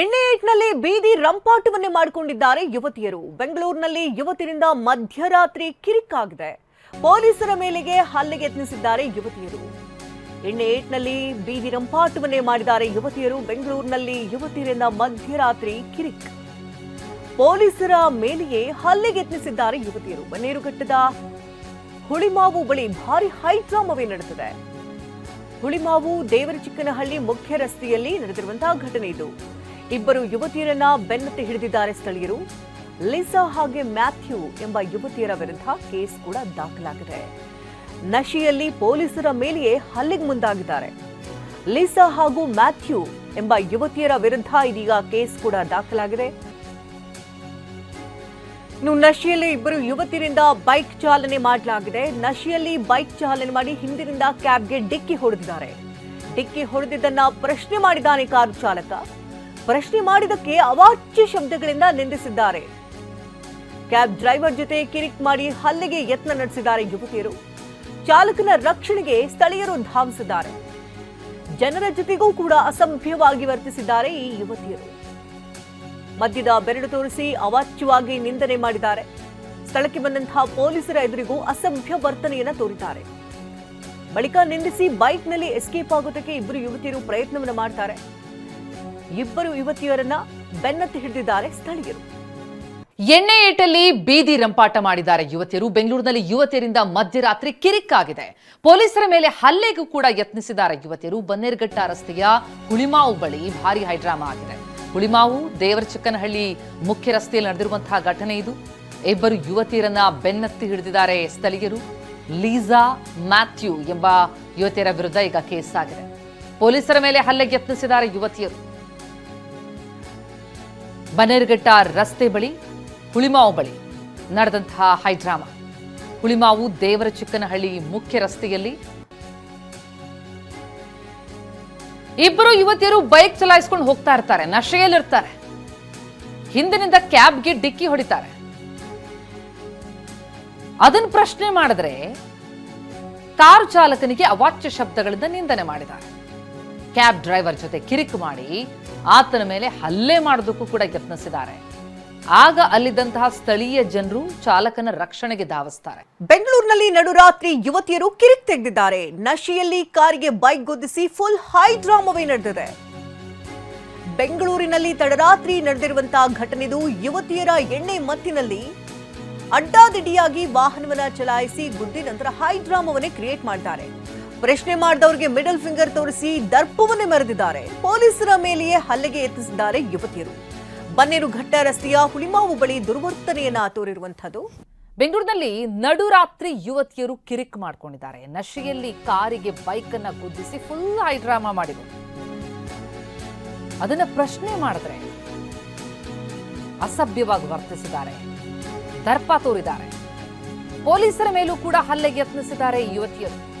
ಎಣ್ಣೆ ಏಟ್ನಲ್ಲಿ ಬೀದಿ ರಂಪಾಟವನ್ನೇ ಮಾಡಿಕೊಂಡಿದ್ದಾರೆ ಯುವತಿಯರು. ಬೆಂಗಳೂರಿನಲ್ಲಿ ಯುವತಿಯರಿಂದ ಮಧ್ಯರಾತ್ರಿ ಕಿರಿಕಾಗಿದೆ. ಪೊಲೀಸರ ಮೇಲೆಗೆ ಹಲ್ಲೆಗೆ ಯತ್ನಿಸಿದ್ದಾರೆ ಯುವತಿಯರು. ಎಣ್ಣೆ ಏಟ್ನಲ್ಲಿ ಬೀದಿ ರಂಪಾಟವನ್ನೇ ಮಾಡಿದ್ದಾರೆ ಯುವತಿಯರು. ಬೆಂಗಳೂರಿನಲ್ಲಿ ಯುವತಿಯರಿಂದ ಮಧ್ಯರಾತ್ರಿ ಕಿರಿಕ್. ಪೊಲೀಸರ ಮೇಲೆಯೇ ಹಲ್ಲೆಗೆ ಯತ್ನಿಸಿದ್ದಾರೆ ಯುವತಿಯರು. ಬನ್ನೇರುಘಟ್ಟದ ಹುಳಿಮಾವು ಬಳಿ ಭಾರಿ ಹೈಡ್ರಾಮವೇ ನಡೆದಿದೆ. ಹುಳಿಮಾವು ದೇವರಚಿಕ್ಕನಹಳ್ಳಿ ಮುಖ್ಯ ರಸ್ತೆಯಲ್ಲಿ ನಡೆದಿರುವಂತಹ ಘಟನೆ ಇದು. ಇಬ್ಬರು ಯುವತಿಯರನ್ನ ಬೆನ್ನತ್ತಿ ಹಿಡಿದಿದ್ದಾರೆ ಸ್ಥಳೀಯರು. ಲಿಸಾ ಹಾಗೆ ಮ್ಯಾಥ್ಯೂ ಎಂಬ ಯುವತಿಯರ ವಿರುದ್ಧ ಕೇಸ್ ಕೂಡ ದಾಖಲಾಗಿದೆ. ನಶೆಯಲ್ಲಿ ಪೊಲೀಸರ ಮೇಲೆಯೇ ಹಲ್ಲಿಗೆ ಮುಂದಾಗಿದ್ದಾರೆ. ಲಿಸಾ ಹಾಗೂ ಮ್ಯಾಥ್ಯೂ ಎಂಬ ಯುವತಿಯರ ವಿರುದ್ಧ ಇದೀಗ ಕೇಸ್ ಕೂಡ ದಾಖಲಾಗಿದೆ. ಇನ್ನು ನಶೆಯಲ್ಲಿ ಇಬ್ಬರು ಯುವತಿಯರಿಂದ ಬೈಕ್ ಚಾಲನೆ ಮಾಡಲಾಗಿದೆ. ನಶೆಯಲ್ಲಿ ಬೈಕ್ ಚಾಲನೆ ಮಾಡಿ ಹಿಂದಿನಿಂದ ಕ್ಯಾಬ್ಗೆ ಡಿಕ್ಕಿ ಹೊಡೆದಿದ್ದಾರೆ. ಡಿಕ್ಕಿ ಹೊಡೆದಿದ್ದನ್ನ ಪ್ರಶ್ನೆ ಮಾಡಿದ್ದಾನೆ ಕಾರು ಚಾಲಕ. ಪ್ರಶ್ನೆ ಮಾಡಿದಕ್ಕೆ ಅವಾಚ್ಯ ಶಬ್ದಗಳಿಂದ ನಿಂದಿಸಿದ್ದಾರೆ. ಕ್ಯಾಬ್ ಡ್ರೈವರ್ ಜೊತೆ ಕಿರಿಕ್ ಮಾಡಿ ಹಲ್ಲೆಗೆ ಯತ್ನ ನಡೆಸಿದ್ದಾರೆ ಯುವತಿಯರು. ಚಾಲಕನ ರಕ್ಷಣೆಗೆ ಸ್ಥಳೀಯರು ಧಾವಿಸಿದ್ದಾರೆ. ಜನರ ಜೊತೆಗೂ ಕೂಡ ಅಸಭ್ಯವಾಗಿ ವರ್ತಿಸಿದ್ದಾರೆ ಈ ಯುವತಿಯರು. ಮದ್ಯದ ಬೆರಳು ತೋರಿಸಿ ಅವಾಚ್ಯವಾಗಿ ನಿಂದನೆ ಮಾಡಿದ್ದಾರೆ. ಸ್ಥಳಕ್ಕೆ ಬಂದಂತಹ ಪೊಲೀಸರ ಎದುರಿಗೂ ಅಸಭ್ಯ ವರ್ತನೆಯನ್ನು ತೋರಿದ್ದಾರೆ. ಬಳಿಕ ನಿಂದಿಸಿ ಬೈಕ್ನಲ್ಲಿ ಎಸ್ಕೇಪ್ ಆಗೋದಕ್ಕೆ ಇಬ್ಬರು ಯುವತಿಯರು ಪ್ರಯತ್ನವನ್ನು ಮಾಡ್ತಾರೆ. ಇಬ್ಬರು ಯುವತಿಯರನ್ನ ಬೆನ್ನತ್ತಿ ಹಿಡಿದಿದ್ದಾರೆ ಸ್ಥಳೀಯರು. ಎಣ್ಣೆ ಏಟಲ್ಲಿ ಬೀದಿ ರಂಪಾಟ ಮಾಡಿದ್ದಾರೆ ಯುವತಿಯರು. ಬೆಂಗಳೂರಿನಲ್ಲಿ ಯುವತಿಯರಿಂದ ಮಧ್ಯರಾತ್ರಿ ಕಿರಿಕ್ಕಾಗಿದೆ. ಪೊಲೀಸರ ಮೇಲೆ ಹಲ್ಲೆಗೂ ಕೂಡ ಯತ್ನಿಸಿದ್ದಾರೆ ಯುವತಿಯರು. ಬನ್ನೇರ್ಘಟ್ಟ ರಸ್ತೆಯ ಹುಳಿಮಾವು ಬಳಿ ಭಾರಿ ಹೈಡ್ರಾಮಾ ಆಗಿದೆ. ಹುಳಿಮಾವು ದೇವರಚಿಕ್ಕನಹಳ್ಳಿ ಮುಖ್ಯ ರಸ್ತೆಯಲ್ಲಿ ನಡೆದಿರುವಂತಹ ಘಟನೆ ಇದು. ಇಬ್ಬರು ಯುವತಿಯರನ್ನ ಬೆನ್ನತ್ತಿ ಹಿಡಿದಿದ್ದಾರೆ ಸ್ಥಳೀಯರು. ಲೀಸಾ ಮ್ಯಾಥ್ಯೂ ಎಂಬ ಯುವತಿಯರ ವಿರುದ್ಧ ಈಗ ಕೇಸ್ ಆಗಿದೆ. ಪೊಲೀಸರ ಮೇಲೆ ಹಲ್ಲೆಗೆ ಯತ್ನಿಸಿದ್ದಾರೆ ಯುವತಿಯರು. ಬನ್ನೇರುಘಟ್ಟ ರಸ್ತೆ ಬಳಿ, ಹುಳಿಮಾವು ಬಳಿ ನಡೆದಂತಹ ಹೈಡ್ರಾಮಾ. ಹುಳಿಮಾವು ದೇವರ ಚಿಕ್ಕನಹಳ್ಳಿ ಮುಖ್ಯ ರಸ್ತೆಯಲ್ಲಿ. ಇಬ್ಬರು ಯುವತಿಯರು ಬೈಕ್ ಚಲಾಯಿಸ್ಕೊಂಡು ಹೋಗ್ತಾ ಇರ್ತಾರೆ, ನಶೆಯಲ್ಲಿರ್ತಾರೆ. ಹಿಂದಿನಿಂದ ಕ್ಯಾಬ್ಗೆ ಡಿಕ್ಕಿ ಹೊಡಿತಾರೆ. ಅದನ್ನ ಪ್ರಶ್ನೆ ಮಾಡಿದ್ರೆ, ಕಾರು ಚಾಲಕನಿಗೆ ಅವಾಚ್ಯ ಶಬ್ದಗಳಿಂದ ನಿಂದನೆ ಮಾಡಿದ್ದಾರೆ. ಕ್ಯಾಬ್ ಡ್ರೈವರ್ ಜೊತೆ ಕಿರಿಕ್ ಮಾಡಿ ಆತನ ಮೇಲೆ ಹಲ್ಲೆ ಮಾಡೋದಕ್ಕೂ ಕೂಡ ಯತ್ನಿಸಿದ್ದಾರೆ. ಆಗ ಅಲ್ಲಿದ್ದಂತಹ ಸ್ಥಳೀಯ ಜನರು ಚಾಲಕನ ರಕ್ಷಣೆಗೆ ಧಾವಿಸ್ತಾರೆ. ಬೆಂಗಳೂರಿನಲ್ಲಿ ನಡುರಾತ್ರಿ ಯುವತಿಯರು ಕಿರಿಕ್ ತೆಗೆದಿದ್ದಾರೆ. ನಶೆಯಲ್ಲಿ ಕಾರಿಗೆ ಬೈಕ್ ಗುದ್ದಿಸಿ ಫುಲ್ ಹೈ ಡ್ರಾಮಾವೇ ನಡೆದಿದೆ. ಬೆಂಗಳೂರಿನಲ್ಲಿ ತಡರಾತ್ರಿ ನಡೆದಿರುವಂತಹ ಘಟನೆದು ಯುವತಿಯರ ಎಣ್ಣೆ ಮತ್ತಿನಲ್ಲಿ ಅಡ್ಡಾದಿಡ್ಡಿಯಾಗಿ ವಾಹನವನ್ನ ಚಲಾಯಿಸಿ ಗುದ್ದಿ ನಂತರ ಹೈ ಡ್ರಾಮಾವನ್ನೇ ಕ್ರಿಯೇಟ್ ಮಾಡಿದ್ದಾರೆ ಪ್ರಶ್ನೆ ಮಾಡಿದವರಿಗೆ ಮಿಡಲ್ ಫಿಂಗರ್ ತೋರಿಸಿ ದರ್ಪವನ್ನೇ ಮೆರೆದಿದ್ದಾರೆ. ಪೊಲೀಸರ ಮೇಲೆಯೇ ಹಲ್ಲೆಗೆ ಯತ್ನಿಸಿದ್ದಾರೆ ಯುವತಿಯರು. ಬನ್ನೇರುಘಟ್ಟ ರಸ್ತೆಯ ಹುಳಿಮಾವು ಬಳಿ ದುರ್ವರ್ತನೆಯನ್ನ ತೋರಿರುವಂತದ್ದು ಬೆಂಗಳೂರಿನಲ್ಲಿ ನಡುರಾತ್ರಿ ಯುವತಿಯರು ಕಿರಿಕ್ ಮಾಡ್ಕೊಂಡಿದ್ದಾರೆ. ನಶೆಯಲ್ಲಿ ಕಾರಿಗೆ ಬೈಕ್ ಅನ್ನ ಕುದಿಸಿ ಫುಲ್ ಹೈಡ್ರಾಮಾ ಮಾಡಿದರು ಅದನ್ನ ಪ್ರಶ್ನೆ ಮಾಡಿದ್ರೆ ಅಸಭ್ಯವಾಗಿ ವರ್ತಿಸಿದ್ದಾರೆ. ದರ್ಪ ತೋರಿದ್ದಾರೆ. ಪೊಲೀಸರ ಮೇಲೂ ಕೂಡ ಹಲ್ಲೆಗೆ ಯತ್ನಿಸಿದ್ದಾರೆ ಯುವತಿಯರು.